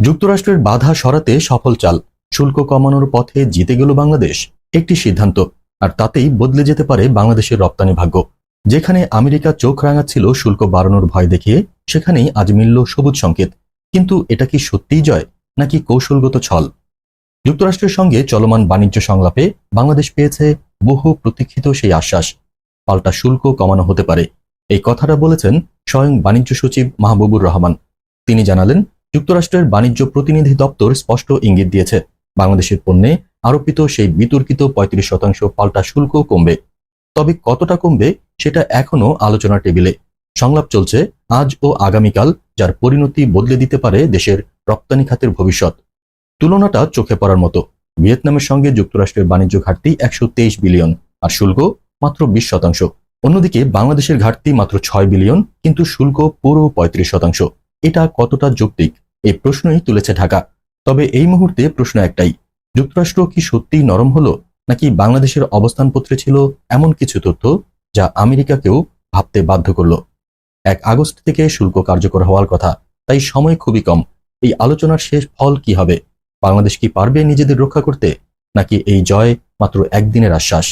যুক্তরাষ্ট্রের বাধা সরাতে সফল চাল শুল্ক কমানোর পথে জিতে গেল বাংলাদেশ একটি সিদ্ধান্ত, আর তাতেই বদলে যেতে পারে বাংলাদেশের রপ্তানি ভাগ্য। যেখানে আমেরিকা চোখ রাঙাচ্ছিল শুল্ক বাড়ানোর ভয় দেখিয়ে, সেখানেই আজ মিলল সবুজ সংকেত। কিন্তু এটা কি সত্যিই জয়, নাকি কৌশলগত ছল? যুক্তরাষ্ট্রের সঙ্গে চলমান বাণিজ্য সংলাপে বাংলাদেশ পেয়েছে বহু প্রতীক্ষিত সেই আশ্বাস। পাল্টা শুল্ক কমানো হতে পারে, এই কথাটা বলেছেন স্বয়ং বাণিজ্য সচিব মাহবুবুর রহমান। তিনি জানালেন যুক্তরাষ্ট্রের বাণিজ্য প্রতিনিধি দপ্তর স্পষ্ট ইঙ্গিত দিয়েছে। বাংলাদেশের পণ্যে আরোপিত সেই বিতর্কিত পঁয়ত্রিশ শতাংশ পাল্টা শুল্ক কমবে। তবে কতটা কমবে, সেটা এখনও আলোচনার টেবিলে। সংলাপ চলছে আজ ও আগামীকাল, যার পরিণতি বদলে দিতে পারে দেশের রপ্তানি খাতের ভবিষ্যৎ। তুলনাটা চোখে পড়ার মতো। ভিয়েতনামের সঙ্গে যুক্তরাষ্ট্রের বাণিজ্য ঘাটতি একশো তেইশ বিলিয়ন, আর শুল্ক মাত্র বিশ শতাংশ। অন্যদিকে বাংলাদেশের ঘাটতি মাত্র ছয় বিলিয়ন, কিন্তু শুল্ক পুরো পঁয়ত্রিশ শতাংশ। এটা কতটা যৌক্তিক? এই প্রশ্নই তুলেছে ঢাকা। তবে এই মুহূর্তে প্রশ্ন একটাই, যুক্তরাষ্ট্র কি সত্যিই নরম হলো, নাকি বাংলাদেশের অবস্থানপত্রে ছিল এমন কিছু তথ্য যা আমেরিকাকেও ভাবতে বাধ্য করল? এক আগস্ট থেকে শুল্ক কার্যকর হওয়ার কথা, তাই সময় খুবই কম। এই আলোচনার শেষ ফল কি হবে? বাংলাদেশ কি পারবে নিজেদের রক্ষা করতে, নাকি এই জয় মাত্র একদিনের আশ্বাস?